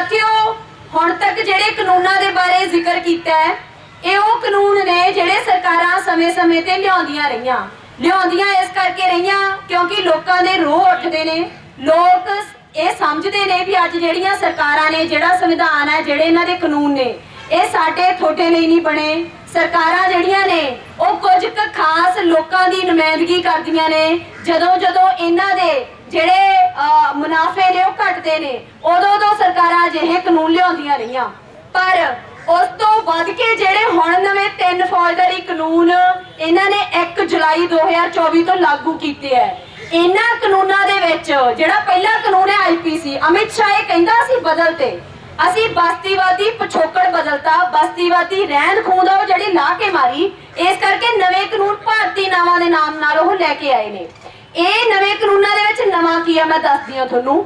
ਸਾਥੀਓ, ਹੁਣ ਤੱਕ ਜਿਹੜੇ ਕਾਨੂੰਨਾਂ ਦੇ ਬਾਰੇ ਜ਼ਿਕਰ ਕੀਤਾ ਹੈ, ਇਹ ਉਹ ਕਾਨੂੰਨ ਨੇ ਜਿਹੜੇ ਸਰਕਾਰਾਂ ਸਮੇਂ-ਸਮੇਂ ਤੇ ਲਿਆਉਂਦੀਆਂ ਰਹੀਆਂ। ਲਿਆਉਂਦੀਆਂ ਇਸ ਕਰਕੇ ਰਹੀਆਂ ਕਿਉਂਕਿ ਲੋਕਾਂ ਦੇ ਰੋਹ ਉੱਠਦੇ ਨੇ। ਲੋਕ ਇਹ ਸਮਝਦੇ ਨੇ ਵੀ ਅੱਜ ਜਿਹੜੀਆਂ ਸਰਕਾਰਾਂ ਨੇ, ਜਿਹੜਾ ਸੰਵਿਧਾਨ ਹੈ, ਜਿਹੜੇ ਇਹਨਾਂ ਦੇ ਕਾਨੂੰਨ ਨੇ, ਇਹ ਸਾਡੇ ਥੋੜੇ ਲਈ ਨਹੀਂ ਬਣੇ। ਸਰਕਾਰਾਂ ਜਿਹੜੀਆਂ ਨੇ, ਉਹ ਕੁਝ ਕੁ ਖਾਸ ਲੋਕਾਂ ਦੀ ਨੁਮਾਇੰਦਗੀ ਕਰਦੀਆਂ ਨੇ। ਜਦੋਂ ਜਦੋਂ ਇਹਨਾਂ ਦੇ ਜਿਹੜੇ ਮੁਨਾਫੇ ਨੇ ਉਹ ਘਟਦੇ ਨੇ, ਉਦੋਂ ਉਦੋਂ ਸਰਕਾਰਾਂ ਅਜਿਹੇ ਕਾਨੂੰਨ ਲਿਆਉਂਦੀਆਂ ਰਹੀਆਂ। ਪਰ ਉਸ ਤੋਂ ਵੱਧ ਕੇ ਜਿਹੜੇ ਹੁਣ ਨਵੇਂ ਤਿੰਨ ਫੌਜਦਾਰੀ ਕਾਨੂੰਨ ਇਹਨਾਂ ਨੇ 1 ਜੁਲਾਈ 2024 ਤੋਂ ਲਾਗੂ ਕੀਤੇ ਹੈ। ਇਹਨਾਂ ਕਾਨੂੰਨਾਂ ਦੇ ਵਿੱਚ ਜਿਹੜਾ ਪਹਿਲਾ ਕਾਨੂੰਨ ਹੈ ਆਈਪੀਸੀ ਅਮਿਤ ਸ਼ਾਹ ਇਹ ਕਹਿੰਦਾ ਸੀ ਬਦਲਤੇ ਅਸੀਂ ਬਸਤੀਵਾਦੀ ਪਿਛੋਕੜ ਬਦਲਤਾ, ਬਸਤੀਵਾਦੀ ਰਹਿੰਦ ਖੂੰਦ ਉਹ ਜਿਹੜੀ ਲਾ ਕੇ ਮਾਰੀ, ਇਸ ਕਰਕੇ ਨਵੇਂ ਕਾਨੂੰਨ ਭਾਰਤੀ ਨਾਵਾਂ ਦੇ ਨਾਮ ਨਾਲ ਉਹ ਲੈ ਕੇ ਆਏ ਨੇ। ਇਹ ਨਵੇਂ ਕਾਨੂੰਨਾਂ ਦੇ ਵਿੱਚ ਨਵਾਂ ਕੀ ਆ? ਮੈਂ ਦੱਸਦੀ ਹਾਂ ਤੁਹਾਨੂੰ।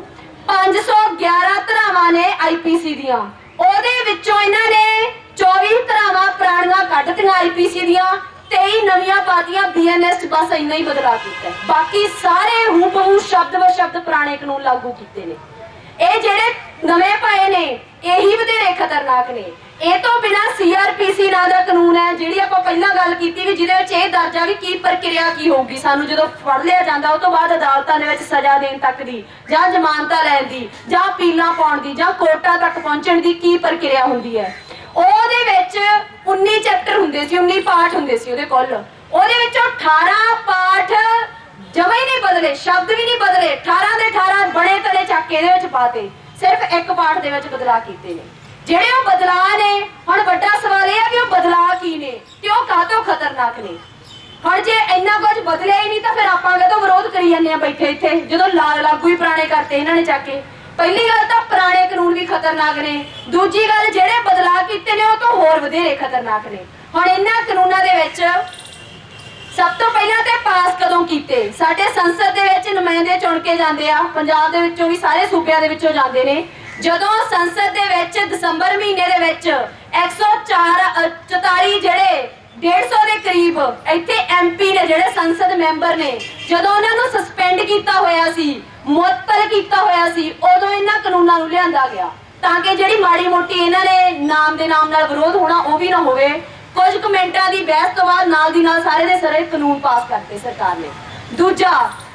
511 ਧਰਾਵਾਂ ਨੇ ਆਈਪੀਸੀ ਦੀਆਂ। ਉਹਦੇ ਵਿੱਚੋਂ ਇਹਨਾਂ ਨੇ 24 ਧਰਾਵਾਂ ਪੁਰਾਣੀਆਂ ਕੱਢਤੀਆਂ ਆਈਪੀਸੀ ਦੀਆਂ 23 ਨਵੀਆਂ ਪਾਤੀਆਂ ਬੀਐਨਐਸ ਬਸ ਇੰਨਾ ਹੀ ਬਦਲਾ ਕੀਤਾ ਬਾਕੀ ਸਾਰੇ ਹੂਬਹੂ ਸ਼ਬਦ ਵ ਸ਼ਬਦ ਪੁਰਾਣੇ ਕਾਨੂੰਨ ਲਾਗੂ ਕੀਤੇ ਨੇ। ਇਹ ਜਿਹੜੇ ਨਵੇਂ ਪਾਏ ਨੇ, ਇਹੀ ਵਧੇਰੇ ਖਤਰਨਾਕ ਨੇ। ਇਹ ਤੋਂ ਬਿਨਾ ਸੀਆਰਪੀਸੀ ਨਾਂ ਦਾ ਕਾਨੂੰਨ ਹੈ, ਜਿਹੜੀ ਆਪਾਂ ਪਹਿਲਾਂ ਗੱਲ ਕੀਤੀ ਵੀ ਜਿਹਦੇ ਵਿੱਚ ਇਹ ਦਰਜਾ ਵੀ ਕੀ ਪ੍ਰਕਿਰਿਆ ਕੀ ਹੋਊਗੀ, ਸਾਨੂੰ ਜਦੋਂ ਫੜ ਲਿਆ ਜਾਂਦਾ, ਉਹ ਤੋਂ ਬਾਅਦ ਅਦਾਲਤਾਂ ਦੇ ਵਿੱਚ ਸਜ਼ਾ ਦੇਣ ਤੱਕ ਦੀ, ਜਾਂ ਜ਼ਮਾਨਤਾਂ ਲੈਣ ਦੀ, ਜਾਂ ਅਪੀਲਾਂ ਪਾਉਣ ਦੀ, ਜਾਂ ਕੋਰਟਾਂ ਤੱਕ ਪਹੁੰਚਣ ਦੀ ਕੀ ਪ੍ਰਕਿਰਿਆ ਹੁੰਦੀ ਹੈ। ਉਹਦੇ ਵਿੱਚ 19 ਚੈਪਟਰ ਹੁੰਦੇ ਸੀ 19 ਪਾਠ ਹੁੰਦੇ ਸੀ ਉਹਦੇ ਕੋਲ। ਉਹਦੇ ਵਿੱਚੋਂ 18 ਪਾਠ ਜਮਾ ਹੀ ਨਹੀਂ ਬਦਲੇ, ਸ਼ਬਦ ਵੀ ਨਹੀਂ ਬਦਲੇ 18 ਦੇ 18 ਬੜੇ ਤਲੇ ਚੱਕ ਇਹਦੇ ਵਿੱਚ ਪਾਤੇ ਸਿਰਫ ਇੱਕ ਪਾਠ ਦੇ ਵਿੱਚ ਬਦਲਾਅ ਕੀਤੇ ਨੇ। ਜਿਹੜੇ ਉਹ ਬਦਲਾਅ ਨੇ, ਹੁਣ ਵੱਡਾ ਸਵਾਲ ਇਹ ਆ ਵੀ ਉਹ ਬਦਲਾਅ ਕੀ ਨੇ ਤੇ ਉਹ ਕਾਹਤੋਂ ਖਤਰਨਾਕ ਨੇ? ਹੁਣ ਜੇ ਇੰਨਾ ਕੁਝ ਬਦਲਿਆ ਹੀ ਨਹੀਂ ਤਾਂ ਫਿਰ ਆਪਾਂ ਕਦੋਂ ਵਿਰੋਧ ਕਰੀ ਜਾਂਦੇ ਆ ਬੈਠੇ ਇੱਥੇ, ਜਦੋਂ ਲਾ- ਲਾਗੂ ਹੀ ਪੁਰਾਣੇ ਕਰਤੇ ਇਹਨਾਂ ਨੇ ਚੱਕ ਕੇ। ਪਹਿਲੀ ਗੱਲ ਤਾਂ ਪੁਰਾਣੇ ਕਾਨੂੰਨ ਵੀ ਖਤਰਨਾਕ ਨੇ, ਦੂਜੀ ਗੱਲ ਜਿਹੜੇ ਬਦਲਾਅ ਕੀਤੇ ਨੇ ਉਹ ਤੋਂ ਹੋਰ ਵਧੇਰੇ ਖਤਰਨਾਕ ਨੇ। ਹੁਣ ਇਹਨਾਂ ਕਾਨੂੰਨਾਂ ਦੇ ਵਿੱਚ ਸਭ ਤੋਂ ਪਹਿਲਾਂ ਤੇ ਪਾਸ ਕਦੋਂ ਕੀਤੇ? ਸਾਡੇ ਸੰਸਦ ਦੇ ਵਿੱਚ ਨੁਮਾਇੰਦੇ ਚੁਣ ਕੇ ਜਾਂਦੇ ਆ, ਪੰਜਾਬ ਦੇ ਵਿੱਚੋਂ ਵੀ ਸਾਰੇ ਸੂਬਿਆਂ ਦੇ ਵਿੱਚੋਂ ਜਾਂਦੇ ਨੇ। ਜਦੋਂ ਸੰਸਦ ਦੇ ਵਿੱਚ ਦਸੰਬਰ ਮਹੀਨੇ ਦੇ ਵਿੱਚ 104 44 ਜਿਹੜੇ 150 ਦੇ ਕਰੀਬ ਇੱਥੇ ਐਮਪੀ ਨੇ, ਜਿਹੜੇ ਸੰਸਦ ਮੈਂਬਰ ਨੇ, ਜਦੋਂ ਉਹਨਾਂ ਨੂੰ ਸਸਪੈਂਡ ਕੀਤਾ ਹੋਇਆ ਸੀ, ਮੁਅੱਤਲ ਕੀਤਾ ਹੋਇਆ ਸੀ, ਉਦੋਂ ਇਹਨਾਂ ਕਾਨੂੰਨਾਂ ਨੂੰ ਲਿਆਂਦਾ ਗਿਆ। ਤਾਂ ਕਿ ਜਿਹੜੀ ਮਾੜੀ ਮੋਟੀ ਇਹਨਾਂ ਨੇ ਨਾਮ ਦੇ ਨਾਮ ਨਾਲ ਵਿਰੋਧ ਹੋਣਾ ਉਹ ਵੀ ਨਾ ਹੋਵੇ, ਕੁਝ ਕੁ ਮਿੰਟਾਂ ਦੀ ਬਹਿਸ ਤੋਂ ਬਾਅਦ ਨਾਲ ਦੀ ਨਾਲ ਸਾਰੇ ਦੇ ਸਾਰੇ ਕਾਨੂੰਨ ਪਾਸ ਕਰਤੇ ਸਰਕਾਰ ਨੇ। ਦੂਜਾ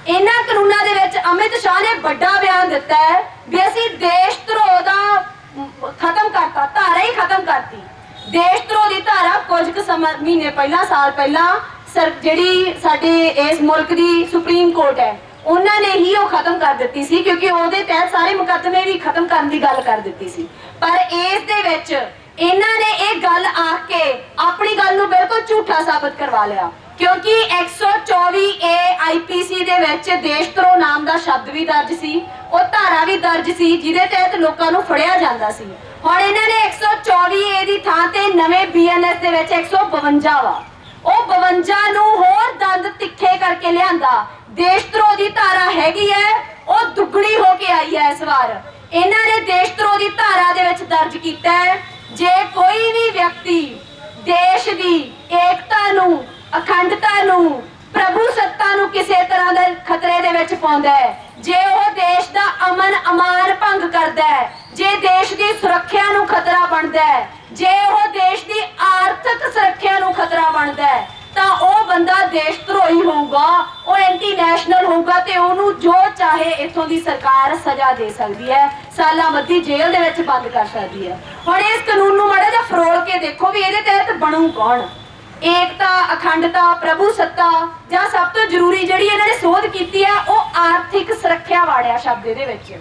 ਇਹਨਾਂ ਕਾਨੂੰਨਾਂ ਦੇ ਵਿੱਚ ਅਮਿਤ ਸ਼ਾਹ ਨੇ ਵੱਡਾ ਬਿਆਨ ਦਿੱਤਾ ਹੈ ਵੀ ਅਸੀਂ ਦੇਸ਼ ਧਰੋਹ ਦਾ ਖਤਮ ਕਰਤਾ, ਧਾਰਾ ਹੀ ਖਤਮ ਕਰਤੀ। ਦੇਸ਼ ਧਰੋਹ ਦੀ ਧਾਰਾ ਕੁਝ ਕੁ ਸਮਾਂ, ਮਹੀਨੇ ਪਹਿਲਾਂ, ਸਾਲ ਪਹਿਲਾਂ ਸਰ, ਜਿਹੜੀ ਸਾਡੇ ਇਸ ਮੁਲਕ ਦੀ ਸੁਪਰੀਮ ਕੋਰਟ ਹੈ, ਉਹਨਾਂ ਨੇ ਹੀ ਉਹ ਖਤਮ ਕਰ ਦਿੱਤੀ ਸੀ, ਕਿਉਂਕਿ ਉਹਦੇ ਤਹਿਤ ਸਾਰੇ ਮੁਕੱਦਮੇ ਵੀ ਖਤਮ ਕਰਨ ਦੀ ਗੱਲ ਕਰ ਦਿੱਤੀ ਸੀ। ਪਰ ਇਸ ਦੇ ਵਿੱਚ ਇਹਨਾਂ ਨੇ ਇਹ ਗੱਲ ਆਖ ਕੇ ਆਪਣੀ ਗੱਲ ਨੂੰ ਬਿਲਕੁਲ ਝੂਠਾ ਸਾਬਤ ਕਰਵਾ ਲਿਆ। ਕਿਉਂਕਿ 124 ਏ ਆਈਪੀਸੀ ਦੇ ਵਿੱਚ ਦੇਸ਼ਧਰੋਹ ਨਾਮ ਦਾ ਸ਼ਬਦ ਵੀ ਦਰਜ ਸੀ, ਉਹ ਧਾਰਾ ਵੀ ਦਰਜ ਸੀ, ਜਿਹਦੇ ਤਹਿਤ ਲੋਕਾਂ ਨੂੰ ਫੜਿਆ ਜਾਂਦਾ ਸੀ। ਹੁਣ ਇਹਨਾਂ ਨੇ 124 ਏ ਦੀ ਥਾਂ ਤੇ ਨਵੇਂ ਬੀਐਨਐਸ ਦੇ ਵਿੱਚ 152 ਵਾ। ਉਹ 52 ਨੂੰ ਹੋਰ ਦੰਦ ਤਿੱਖੇ ਕਰਕੇ ਲਿਆਂਦਾ। ਦੇਸ਼ ਦੇਸ਼ਧਰੋਹ ਦੀ ਧਾਰਾ ਹੈਗੀ ਹੈ ਉਹ ਦੁੱਗਣੀ ਹੋ ਕੇ ਆਈ ਹੈ ਇਸ ਵਾਰ। ਇਹਨਾਂ ਨੇ ਦੇਸ਼ ਦੇਸ਼ਧਰੋਹ ਦੀ ਧਾਰਾ ਦੇ ਵਿੱਚ ਦਰਜ ਕੀਤਾ ਹੈ ਜੇ ਕੋਈ ਵੀ ਵਿਅਕਤੀ ਦੇਸ਼ ਦੀ ਏਕਤਾ ਨੂੰ ਅਖੰਡਤਾ ਨੂੰ ਪ੍ਰਭੂ ਸੱਤਾ ਨੂੰ ਕਿਸੇ ਤਰ੍ਹਾਂ ਦੇ ਖਤਰੇ ਦੇ ਵਿੱਚ ਪਾਉਂਦਾ ਹੈ। ਜੇ ਉਹ ਦੇਸ਼ ਦਾ ਅਮਨ ਅਮਾਨ ਭੰਗ ਕਰਦਾ ਹੈ, ਜੇ ਦੇਸ਼ ਦੀ ਸੁਰੱਖਿਆ ਨੂੰ ਖਤਰਾ ਬਣਦਾ ਹੈ, ਜੇ ਉਹ ਦੇਸ਼ ਦੀ ਆਰਥਿਕ ਸੁਰੱਖਿਆ ਨੂੰ ਖਤਰਾ ਬਣਦਾ ਹੈ, ਤਾਂ ਉਹ ਬੰਦਾ ਦੇਸ਼ ਧਰੋਹੀ ਹੋਊਗਾ, ਉਹ ਐਂਟੀ ਨੈਸ਼ਨਲ ਹੋਊਗਾ ਤੇ ਉਹਨੂੰ ਜੋ ਚਾਹੇ ਇੱਥੋਂ ਦੀ ਸਰਕਾਰ ਸਜ਼ਾ ਦੇ ਸਕਦੀ ਹੈ, ਸਾਲਾਂ ਬੱਧੀ ਜੇਲ੍ਹ ਦੇ ਵਿੱਚ ਬੰਦ ਕਰ ਸਕਦੀ ਹੈ। ਹੁਣ ਇਸ ਕਾਨੂੰਨ ਨੂੰ ਮਾੜਾ ਜਿਹਾ ਫਰੋਲ ਕੇ ਦੇਖੋ ਵੀ ਇਹਦੇ ਤਹਿਤ ਬਣੂ ਕੌਣ? ਏਕਤਾ, ਅਖੰਡਤਾ, ਪ੍ਰਭੂ ਸੱਤਾ ਜਾਂ ਸਭ ਤੋਂ ਜ਼ਰੂਰੀ ਜਿਹੜੀ ਇਹਨਾਂ ਨੇ ਸੋਧ ਕੀਤੀ ਹੈ, ਉਹ ਆਰਥਿਕ ਸੁਰੱਖਿਆ ਵਾੜਿਆ ਸ਼ਬਦ ਇਹਦੇ ਵਿੱਚ।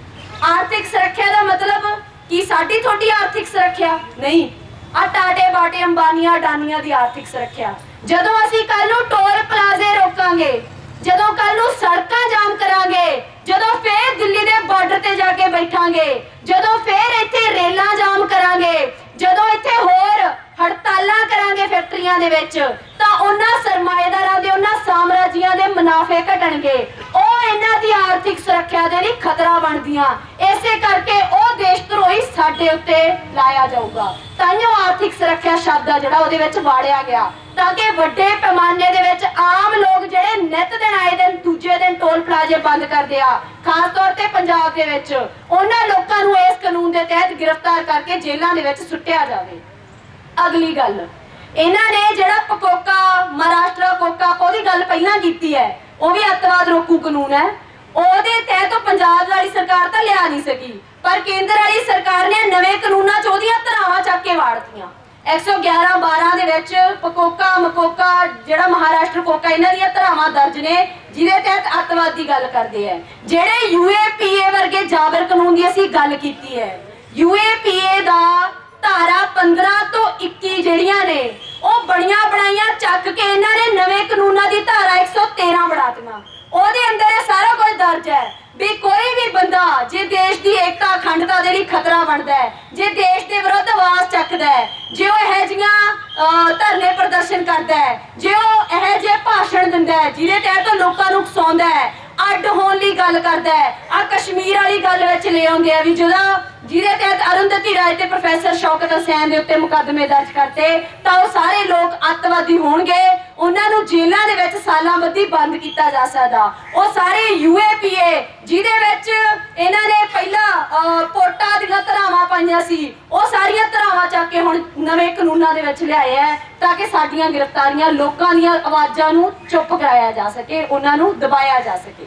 ਆਰਥਿਕ ਸੁਰੱਖਿਆ ਦਾ ਮਤਲਬ ਕੀ ਸਾਡੀ ਤੁਹਾਡੀ ਆਰਥਿਕ ਸੁਰੱਖਿਆ? ਨਹੀਂ। ਆ ਟਾਟੇ ਬਾਟੇ, ਅੰਬਾਨੀਆਂ, ਅਡਾਨੀਆਂ ਦੀ ਆਰਥਿਕ ਸੁਰੱਖਿਆ। ਜਦੋਂ ਅਸੀਂ ਕੱਲ ਨੂੰ ਟੋਲ ਪਲਾਜ਼ੇ ਰੋਕਾਂਗੇ, ਜਦੋਂ ਕੱਲ ਨੂੰ ਸੜਕਾਂ ਜਾਮ ਕਰਾਂਗੇ, ਜਦੋਂ ਫੇਰ ਦਿੱਲੀ ਦੇ ਬਾਰਡਰ ਤੇ ਜਾ ਕੇ ਬੈਠਾਂਗੇ, ਜਦੋਂ ਫੇਰ ਇੱਥੇ ਰੇਲਾਂ ਜਾਮ ਕਰਾਂਗੇ, ਜਦੋਂ ਇੱਥੇ ਹੋਰ ਹੜਤਾਲਾਂ ਕਰਾਂਗੇ ਫੈਕਟਰੀਆਂ ਦੇ ਵਿੱਚ, ਤਾਂ ਉਹਨਾਂ ਸਰਮਾਏਦਾਰਾਂ ਦੇ, ਉਹਨਾਂ ਸਾਮਰਾਜੀਆਂ ਦੇ ਮੁਨਾਫੇ ਘਟਣਗੇ। ਉਹ ਇਹਨਾਂ ਦੀ ਆਰਥਿਕ ਸੁਰੱਖਿਆ ਦੇ ਲਈ ਖਤਰਾ ਬਣਦੀਆਂ। ਇਸੇ ਕਰਕੇ ਉਹ ਦੇਸ਼ ਧਰੋਹੀ ਸਾਡੇ ਉੱਤੇ ਲਾਇਆ ਜਾਊਗਾ। ਤਾਈਓ ਆਰਥਿਕ ਸੁਰੱਖਿਆ ਸ਼ਬਦ ਆ ਜਿਹੜਾ ਉਹਦੇ ਵਿੱਚ ਵਾੜਿਆ ਗਿਆ। ਤਾਂ ਕਿ ਵੱਡੇ ਪੈਮਾਨੇ ਦੇ ਵਿੱਚ ਆਮ ਲੋਕ ਜਿਹੜੇ ਨਿਤ ਦਿਨ ਆਏ ਦਿਨ ਦੂਜੇ ਦਿਨ ਟੋਲ ਪਲਾਜ਼ੇ ਬੰਦ ਕਰਦੇ ਆ, ਖਾਸ ਤੌਰ ਤੇ ਪੰਜਾਬ ਦੇ ਵਿੱਚ, ਉਹਨਾਂ ਲੋਕਾਂ ਨੂੰ ਇਸ ਕਾਨੂੰਨ ਦੇ ਤਹਿਤ ਗ੍ਰਿਫਤਾਰ ਕਰਕੇ ਜੇਲ੍ਹਾਂ ਦੇ ਵਿੱਚ ਸੁੱਟਿਆ ਜਾਵੇ। ਅਗਲੀ ਗੱਲ। ਇਹਨਾਂ ਨੇ ਜਿਹੜਾ ਪਕੋਕਾ, ਮਹਾਰਾਸ਼ਟਰ ਕੋਕਾ ਉਹਦੀ ਗੱਲ ਪਹਿਲਾਂ ਕੀਤੀ ਹੈ, ਉਹ ਵੀ ਅੱਤਵਾਦ ਰੋਕੂ ਕਾਨੂੰਨ ਹੈ। ਉਹਦੇ ਤਹਿਤ ਪੰਜਾਬ ਵਾਲੀ ਸਰਕਾਰ ਤਾਂ ਲਿਆ ਨਹੀਂ ਸਕੀ। ਪਰ ਕੇਂਦਰ ਵਾਲੀ ਸਰਕਾਰ ਨੇ ਨਵੇਂ ਕਾਨੂੰਨਾਂ 'ਚ ਉਹਦੀਆਂ ਧਰਾਵਾਂ ਚੱਕ ਕੇ ਵਾੜਤੀਆਂ। 111 12 ਦੇ ਵਿੱਚ ਪਕੋਕਾ, ਮਕੋਕਾ, ਜਿਹੜਾ ਮਹਾਰਾਸ਼ਟਰ ਕੋਕਾ ਇਹਨਾਂ ਦੀਆਂ ਧਰਾਵਾਂ ਦਰਜ ਨੇ, ਜਿਹਦੇ ਤਹਿਤ ਅੱਤਵਾਦ ਦੀ ਗੱਲ ਕਰਦੇ ਆ ਜਿਹੜੇ ਯੂਏਪੀਏ ਵਰਗੇ ਜਾਬਰ ਕਾਨੂੰਨ ਦੀ ਅਸੀਂ ਗੱਲ ਕੀਤੀ ਹੈ ਯੂਏਪੀਏ ਦਾ ਧਾਰਾ 15 ਤੋਂ 21 ਜਿਹੜੀਆਂ ਨੇ, ਉਹ ਬਣੀਆਂ ਬਣਾਈਆਂ ਚੱਕ ਕੇ ਇਹਨਾਂ ਨੇ ਨਵੇਂ ਕਾਨੂੰਨਾਂ ਦੀ ਧਾਰਾ 113 ਬਣਾ ਉਹਦੇ ਅੰਦਰ ਇਹ ਸਾਰਾ ਕੁਝ ਦਰਜ ਹੈ ਵੀ ਕੋਈ ਵੀ ਬੰਦਾ ਜੇ ਦੇਸ਼ ਦੀ ਏਕਤਾ ਅਖੰਡਤਾ ਦੇ ਲਈ ਖਤਰਾ ਬਣਦਾ ਹੈ, ਜੇ ਦੇਸ਼ ਦੇ ਵਿਰੁੱਧ ਆਵਾਜ਼ ਚੱਕਦਾ ਹੈ, ਜੇ ਉਹ ਇਹੋ ਜਿਹੀਆਂ ਧਰਨੇ ਪ੍ਰਦਰਸ਼ਨ ਕਰਦਾ ਹੈ, ਜੇ ਉਹ ਇਹੋ ਜਿਹੇ ਭਾਸ਼ਣ ਦਿੰਦਾ ਹੈ, ਜਿਹਦੇ ਤਹਿਤ ਉਹ ਲੋਕਾਂ ਨੂੰ ਉਕਸਾਉਂਦਾ ਹੈ ਅੱਡ ਹੋਣ ਲਈ ਗੱਲ ਕਰਦਾ ਹੈ। ਆ ਕਸ਼ਮੀਰ ਵਾਲੀ ਗੱਲ ਵਿੱਚ ਲੈ ਆਉਂਦੇ ਆ ਵੀ ਜਿਹਦਾ ਜਿਹਦੇ ਤਹਿਤ ਅਰੁੰਧਤੀ ਰਾਏ ਤੇ ਪ੍ਰੋਫੈਸਰ ਸ਼ੌਕਤ ਹਸੈਨ ਦੇ ਉੱਤੇ ਮੁਕੱਦਮੇ ਦਰਜ ਕਰਤੇ, ਤਾਂ ਉਹ ਸਾਰੇ ਲੋਕ ਅੱਤਵਾਦੀ ਹੋਣਗੇ। ਉਹਨਾਂ ਨੂੰ ਜੇਲ੍ਹਾਂ ਦੇ ਵਿੱਚ ਸਾਲਾਂ ਬੱਧੀ ਬੰਦ ਕੀਤਾ ਜਾ ਸਕਦਾ। ਉਹ ਸਾਰੇ ਯੂਏਪੀਏ, ਜਿਹਦੇ ਵਿੱਚ ਇਹਨਾਂ ਨੇ ਪਹਿਲਾਂ ਪੋਟਾ ਦੀਆਂ ਧਰਾਵਾਂ ਪਾਈਆਂ ਸੀ, ਉਹ ਸਾਰੀਆਂ ਧਰਾਵਾਂ ਚੱਕ ਕੇ ਹੁਣ ਨਵੇਂ ਕਾਨੂੰਨਾਂ ਦੇ ਵਿੱਚ ਲਿਆਏ ਹੈ ਤਾਂ ਕਿ ਸਾਡੀਆਂ ਗ੍ਰਿਫਤਾਰੀਆਂ ਲੋਕਾਂ ਦੀਆਂ ਆਵਾਜ਼ਾਂ ਨੂੰ ਚੁੱਪ ਕਰਾਇਆ ਜਾ ਸਕੇ, ਉਹਨਾਂ ਨੂੰ ਦਬਾਇਆ ਜਾ ਸਕੇ।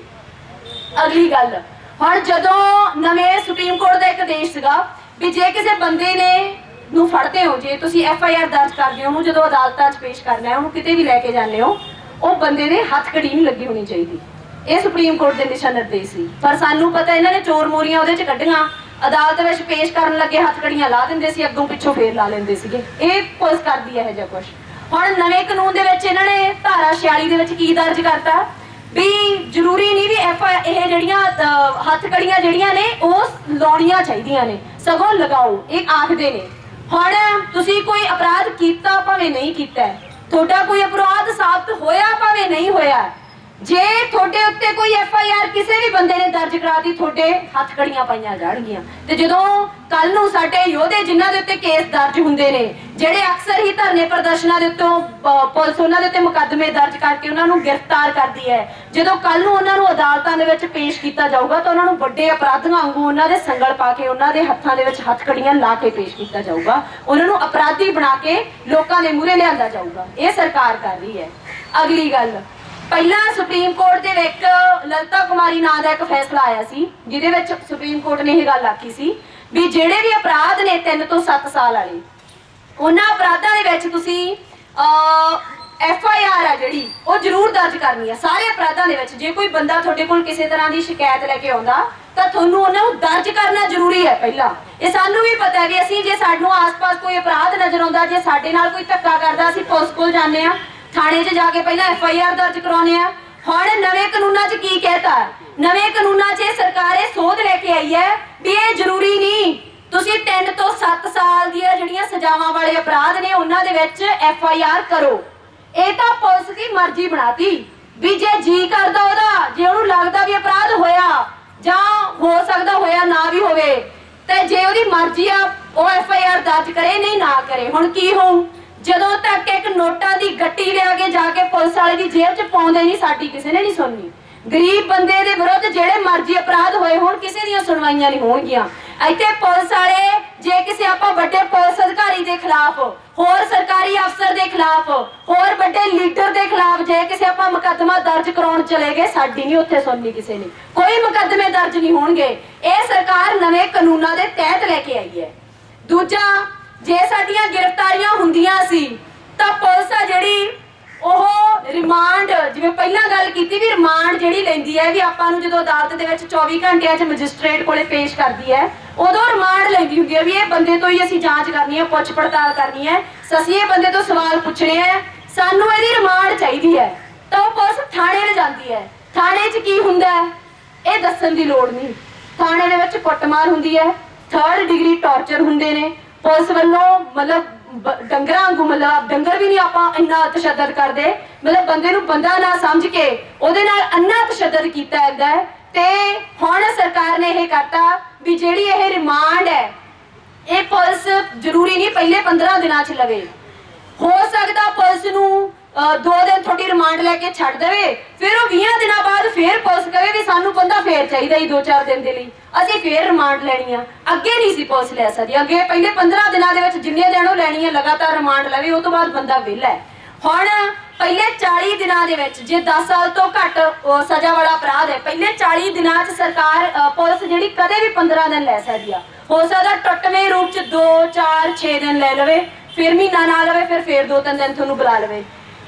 ਅਗਲੀ ਗੱਲ, ਹੁਣ ਜਦੋਂ ਨਵੇਂ ਸੁਪਰੀਮ ਕੋਰਟ ਦਾ ਇੱਕ ਆਦੇਸ਼ ਸੀਗਾ, ਵੀ ਜੇ ਕਿਸੇ ਬੰਦੇ ਨੇ ਨੂੰ ਫੜਦੇ ਹੋ, ਜੇ ਤੁਸੀਂ ਐਫ ਆਈ ਆਰ ਦਰਜ ਕਰਦੇ ਹੋ ਉਹਨੂੰ ਜਦੋਂ ਅਦਾਲਤਾਂ 'ਚ ਪੇਸ਼ ਕਰਨਾ ਹੈ, ਉਹਨੂੰ ਕਿਤੇ ਵੀ ਲੈ ਕੇ ਜਾਂਦੇ ਹੋ, ਉਹ ਬੰਦੇ ਦੇ ਹੱਥ ਕੜੀ ਨਹੀਂ ਲੱਗੀ ਹੋਣੀ ਚਾਹੀਦੀ। ਇਹ ਸੁਪਰੀਮ ਕੋਰਟ ਦੇ ਦਿਸ਼ਾ ਨਿਰਦੇਸ਼ ਸੀ। ਪਰ ਸਾਨੂੰ ਪਤਾ ਇਹਨਾਂ ਨੇ ਚੋਰ ਮੋਰੀਆਂ ਉਹਦੇ 'ਚ ਕੱਢੀਆਂ। ਅਦਾਲਤ ਵਿੱਚ ਪੇਸ਼ ਕਰਨ ਲੱਗੇ ਹੱਥ ਕੜੀਆਂ ਲਾ ਦਿੰਦੇ ਸੀ, ਅੱਗੋਂ ਪਿੱਛੋਂ ਫੇਰ ਲਾ ਲੈਂਦੇ ਸੀਗੇ। ਇਹ ਪੁਲਿਸ ਕਰਦੀ ਹੈ ਇਹ ਜਿਹਾ ਕੁਝ ਹੁਣ ਨਵੇਂ ਕਾਨੂੰਨ ਦੇ ਵਿੱਚ ਇਹਨਾਂ ਨੇ ਧਾਰਾ 46 ਦੇ ਵਿੱਚ ਕੀ ਦਰਜ ਕਰਤਾ? ਵੀ ਜ਼ਰੂਰੀ ਨਹੀਂ ਵੀ ਐਫ ਇਹ ਜਿਹੜੀਆਂ ਹੱਥ ਕੜੀਆਂ ਜਿਹੜੀਆਂ ਨੇ, ਉਹ ਲਾਉਣੀਆਂ ਚਾਹੀਦੀਆਂ ਨੇ। ਸਗੋਂ ਲਗਾਓ। ਇਹ ਆਖਦੇ ਨੇ। ਹੁਣ ਤੁਸੀਂ ਕੋਈ ਅਪਰਾਧ ਕੀਤਾ ਭਾਵੇਂ ਨਹੀਂ ਕੀਤਾ ਤੁਹਾਡਾ ਕੋਈ ਅਪਰਾਧ ਸਾਬਤ ਹੋਇਆ ਭਾਵੇਂ ਨਹੀਂ ਹੋਇਆ ਜੇ ਤੁਹਾਡੇ ਉੱਤੇ ਕੋਈ ਐਫ ਆਈ ਆਰ ਕਿਸੇ ਵੀ ਬੰਦੇ ਨੇ ਦਰਜ ਕਰਾਤੀ ਤੁਹਾਡੇ ਹੱਥ ਕੜੀਆਂ ਪਾਈਆਂ ਜਾਣਗੀਆਂ। ਤੇ ਜਦੋਂ ਕੱਲ ਨੂੰ ਸਾਡੇ ਯੋਧੇ ਜਿਨ੍ਹਾਂ ਦੇ ਉੱਤੇ ਕੇਸ ਦਰਜ ਹੁੰਦੇ ਨੇ ਜਿਹੜੇ ਅਕਸਰ ਹੀ ਧਰਨੇ ਪ੍ਰਦਰਸ਼ਨਾਂ ਦੇ ਉੱਤੋਂ ਪੁਲਿਸ ਉਹਨਾਂ ਦੇ ਉੱਤੇ ਮੁਕੱਦਮੇ ਦਰਜ ਕਰਕੇ ਉਹਨਾਂ ਨੂੰ ਗ੍ਰਿਫਤਾਰ ਕਰਦੀ ਹੈ। ਜਦੋਂ ਕੱਲ ਨੂੰ ਉਹਨਾਂ ਨੂੰ ਅਦਾਲਤਾਂ ਦੇ ਵਿੱਚ ਪੇਸ਼ ਕੀਤਾ ਜਾਊਗਾ ਤਾਂ ਉਹਨਾਂ ਨੂੰ ਵੱਡੇ ਅਪਰਾਧੀਆਂ ਵਾਂਗੂ ਉਹਨਾਂ ਦੇ ਸੰਗਲ ਪਾ ਕੇ, ਉਹਨਾਂ ਦੇ ਹੱਥਾਂ ਦੇ ਵਿੱਚ ਹੱਥ ਲਾ ਕੇ ਪੇਸ਼ ਕੀਤਾ ਜਾਊਗਾ। ਉਹਨਾਂ ਨੂੰ ਅਪਰਾਧੀ ਬਣਾ ਕੇ ਲੋਕਾਂ ਦੇ ਮੂਹਰੇ ਲਿਆਂਦਾ ਜਾਊਗਾ। ਇਹ ਸਰਕਾਰ ਕਰ ਰਹੀ ਹੈ। ਅਗਲੀ ਗੱਲ, ਪਹਿਲਾਂ ਸੁਪਰੀਮ ਕੋਰਟ ਦੇ ਵਿੱਚ ਲਲਤਾ ਕੁਮਾਰੀ ਨਾਂ ਦਾ ਇੱਕ ਫੈਸਲਾ ਆਇਆ ਸੀ, ਜਿਹਦੇ ਵਿੱਚ ਸੁਪਰੀਮ ਕੋਰਟ ਨੇ ਇਹ ਗੱਲ ਆਖੀ ਸੀ ਵੀ ਜਿਹੜੇ ਵੀ ਅਪਰਾਧ ਨੇ 3 ਤੋਂ 7 ਸਾਲ ਵਾਲੇ ਉਹਨਾਂ ਅਪਰਾਧਾਂ ਦੇ ਵਿੱਚ ਤੁਸੀਂ ਐਫ ਆਈ ਆਰ ਆ ਜਿਹੜੀ, ਉਹ ਜ਼ਰੂਰ ਦਰਜ ਕਰਨੀ ਹੈ ਸਾਰੇ ਅਪਰਾਧਾਂ ਦੇ ਵਿੱਚ, ਜੇ ਕੋਈ ਬੰਦਾ ਤੁਹਾਡੇ ਕੋਲ ਕਿਸੇ ਤਰ੍ਹਾਂ ਦੀ ਸ਼ਿਕਾਇਤ ਲੈ ਕੇ ਆਉਂਦਾ, ਤਾਂ ਤੁਹਾਨੂੰ ਉਹਨਾਂ ਨੂੰ ਦਰਜ ਕਰਨਾ ਜ਼ਰੂਰੀ ਹੈ ਪਹਿਲਾਂ। ਇਹ ਸਾਨੂੰ ਵੀ ਪਤਾ ਹੈ ਵੀ ਅਸੀਂ ਜੇ ਸਾਨੂੰ ਆਸ-ਪਾਸ ਕੋਈ ਅਪਰਾਧ ਨਜ਼ਰ ਆਉਂਦਾ, ਜੇ ਸਾਡੇ ਨਾਲ ਕੋਈ ਧੱਕਾ ਕਰਦਾ, ਅਸੀਂ ਪੁਲਿਸ ਕੋਲ ਜਾਂਦੇ ਆ ਥਾਣੇ 'ਚ ਜਾ ਕੇ ਪਹਿਲਾਂ ਐਫ ਆਈ ਆਰ ਦਰਜ ਕਰਾਉਂਦੇ ਆ ਹੁਣ ਨਵੇਂ ਕਾਨੂੰਨਾਂ 'ਚ ਕੀ ਕਹਿਤਾ? ਨਵੇਂ ਕਾਨੂੰਨਾਂ 'ਚ ਇਹ ਸਰਕਾਰ ਇਹ ਸੋਧ ਲੈ ਕੇ ਆਈ ਹੈ ਵੀ ਇਹ ਜ਼ਰੂਰੀ ਨਹੀਂ ਤੁਸੀਂ 3 ਤੋਂ 7 ਸਾਲ ਦੀਆਂ ਜਿਹੜੀਆਂ ਸਜ਼ਾਵਾਂ ਵਾਲੇ ਅਪਰਾਧ ਨੇ, ਉਹਨਾਂ ਦੇ ਵਿੱਚ ਐਫ ਆਈ ਆਰ ਕਰੋ। ਇਹ ਤਾਂ ਪੁਲਿਸ ਦੀ ਮਰਜ਼ੀ ਬਣਾਤੀ। ਵੀ ਜੇ ਜੀ ਕਰਦਾ ਉਹਦਾ, ਜੇ ਉਹਨੂੰ ਲੱਗਦਾ ਵੀ ਅਪਰਾਧ ਹੋਇਆ, ਜਾਂ ਹੋ ਸਕਦਾ ਹੋਇਆ ਨਾ ਵੀ ਹੋਵੇ, ਤੇ ਜੇ ਉਹਦੀ ਮਰਜ਼ੀ ਆ, ਉਹ ਐਫ ਆਈ ਆਰ ਦਰਜ ਕਰੇ, ਨਹੀਂ ਨਾ ਕਰੇ। ਹੁਣ ਕੀ ਹੋਊ? ਜਦੋਂ ਤੱਕ ਇੱਕ ਨੋਟਾਂ ਦੀ ਗੱਟੀ ਲਿਆ ਕੇ ਜਾ ਕੇ ਪੁਲਿਸ ਵਾਲੇ ਦੀ ਜੇਬ 'ਚ ਪਾਉਂਦੇ ਨਹੀਂ, ਸਾਡੀ ਕਿਸੇ ਨੇ ਨਹੀਂ ਸੁਣਨੀ। ਗਰੀਬ ਬੰਦੇ ਦੇ ਵਿਰੁੱਧ ਜਿਹੜੇ ਮਰਜ਼ੀ ਅਪਰਾਧ ਹੋਏ ਹੋਣ, ਕਿਸੇ ਦੀਆਂ ਸੁਣਵਾਈਆਂ ਨਹੀਂ ਹੋਣਗੀਆਂ। ਇੱਥੇ ਪੁਲਿਸ ਵਾਲੇ, ਜੇ ਕਿਸੇ ਆਪਾਂ ਵੱਡੇ ਪੁਲਿਸ ਅਧਿਕਾਰੀ ਦੇ ਖਿਲਾਫ, ਹੋਰ ਸਰਕਾਰੀ ਅਫਸਰ ਦੇ ਖਿਲਾਫ, ਹੋਰ ਵੱਡੇ ਲੀਡਰ ਦੇ ਖਿਲਾਫ ਜੇ ਕਿਸੇ ਆਪਾਂ ਮੁਕੱਦਮਾ ਦਰਜ ਕਰਾਉਣ ਚਲੇ ਗਏ, ਸਾਡੀ ਨਹੀਂ ਉੱਥੇ ਸੁਣਨੀ ਕਿਸੇ ਨੇ। ਕੋਈ ਮੁਕੱਦਮੇ ਦਰਜ ਨਹੀਂ ਹੋਣਗੇ। ਇਹ ਸਰਕਾਰ ਨਵੇਂ ਕਾਨੂੰਨਾਂ ਦੇ ਤਹਿਤ ਲੈ ਕੇ ਆਈ ਹੈ। ਦੂਜਾ, ਜੇ ਸਾਡੀਆਂ ਗ੍ਰਿਫਤਾਰੀਆਂ ਹੁੰਦੀਆਂ ਸੀ, ਤਾਂ ਪੁਲਿਸ ਆ ਜਿਹੜੀ ਜਿਵੇਂ ਪਹਿਲਾਂ ਗੱਲ ਕੀਤੀ ਵੀ ਰਿਮਾਂਡ ਜਿਹੜੀ ਲੈਂਦੀ ਹੈ ਵੀ ਆਪਾਂ ਨੂੰ ਜਦੋਂ ਅਦਾਲਤ ਦੇ ਵਿੱਚ 24 ਘੰਟਿਆਂ 'ਚ ਮੈਜਿਸਟ੍ਰੇਟ ਕੋਲੇ ਪੇਸ਼ ਕਰਦੀ ਹੈ, ਉਦੋਂ ਰਿਮਾਂਡ ਲੈਂਦੀ ਹੁੰਦੀ ਹੈ ਵੀ ਇਹ ਬੰਦੇ ਤੋਂ ਹੀ ਅਸੀਂ ਜਾਂਚ ਕਰਨੀ ਹੈ, ਪੁੱਛ ਪੜਤਾਲ ਕਰਨੀ ਹੈ ਅਸੀਂ ਇਹ ਬੰਦੇ ਤੋਂ ਸਵਾਲ ਪੁੱਛਣੇ ਆ ਸਾਨੂੰ ਇਹਦੀ ਰਿਮਾਂਡ ਚਾਹੀਦੀ ਹੈ। ਤਾਂ ਉਹ ਪੁਲਿਸ ਥਾਣੇ ਲੈ ਜਾਂਦੀ ਹੈ। ਥਾਣੇ 'ਚ ਕੀ ਹੁੰਦਾ ਹੈ? ਇਹ ਦੱਸਣ ਦੀ ਲੋੜ ਨਹੀਂ। ਥਾਣੇ ਦੇ ਵਿੱਚ ਕੁੱਟਮਾਰ ਹੁੰਦੀ ਹੈ ਥਰਡ ਡਿਗਰੀ ਟੌਰਚਰ ਹੁੰਦੇ ਨੇ। ਪੁਲਿਸ ਵੱਲੋਂ ਮਤਲਬ ਬ- ਡੰਗਰਾਂ ਵਾਂਗੂ ਮਤਲਬ ਡੰਗਰ ਵੀ ਨਹੀਂ ਆਪਾਂ ਇੰਨਾ ਤਸ਼ੱਦਦ ਕਰਦੇ। ਮਤਲਬ ਬੰਦੇ ਨੂੰ ਬੰਦਾ ਨਾ ਸਮਝ ਕੇ ਉਹਦੇ ਨਾਲ ਅੰਨਾ ਤਸ਼ੱਦਦ ਕੀਤਾ ਜਾਂਦਾ ਹੈ ਤੇ ਹੁਣ ਸਰਕਾਰ ਨੇ ਇਹ ਕਰਤਾ ਵੀ ਜਿਹੜੀ ਇਹ ਰਿਮਾਂਡ ਹੈ, ਇਹ ਪੁਲਿਸ ਜ਼ਰੂਰੀ ਨਹੀਂ ਪਹਿਲੇ 15 ਦਿਨਾਂ 'ਚ ਲਵੇ। ਹੋ ਸਕਦਾ ਪੁਲਿਸ ਨੂੰ ਦੋ ਦਿਨ ਤੁਹਾਡੀ ਰਿਮਾਂਡ ਲੈ ਕੇ ਛੱਡ ਦੇਵੇ, ਫਿਰ ਉਹ 20 ਦਿਨਾਂ ਬਾਅਦ ਫੇਰ ਪੁਲਿਸ ਕਹੇ ਵੀ ਸਾਨੂੰ ਬੰਦਾ ਫੇਰ ਚਾਹੀਦਾ ਹੀ 2-4 ਦਿਨ ਦੇ ਲਈ। ਅਸੀਂ ਫੇਰ ਰਿਮਾਂਡ ਲੈਣੀ ਆ। ਅੱਗੇ ਨਹੀਂ ਸੀ ਪੁਲਿਸ ਲੈ ਸਕਦੀ। ਅੱਗੇ ਪਹਿਲੇ 15 ਦਿਨਾਂ ਦੇ ਵਿੱਚ ਜਿੰਨੇ ਦਿਨ ਉਹ ਲੈਣੀ ਹੈ ਲਗਾਤਾਰ ਰਿਮਾਂਡ ਲਵੇ, ਉਹ ਤੋਂ ਬਾਅਦ ਬੰਦਾ ਵਿਹਲਾ ਹੈ। ਹੁਣ ਪਹਿਲੇ 40 ਦਿਨਾਂ ਦੇ ਵਿੱਚ, ਜੇ 10 ਸਾਲ ਤੋਂ ਘੱਟ ਸਜ਼ਾ ਵਾਲਾ ਅਪਰਾਧ ਹੈ, ਪਹਿਲੇ 40 ਦਿਨਾਂ 'ਚ ਸਰਕਾਰ ਪੁਲਿਸ ਜਿਹੜੀ ਕਦੇ ਵੀ 15 ਦਿਨ ਲੈ ਸਕਦੀ ਆ। ਹੋ ਸਕਦਾ ਟੁੱਟਵੇਂ ਰੂਪ 'ਚ 2 4 6 ਦਿਨ ਲੈ ਲਵੇ, ਫਿਰ ਮਹੀਨਾ ਨਾ ਲਵੇ, ਫਿਰ ਫੇਰ 2-3 ਦਿਨ ਤੁਹਾਨੂੰ ਬੁਲਾ ਲਵੇ।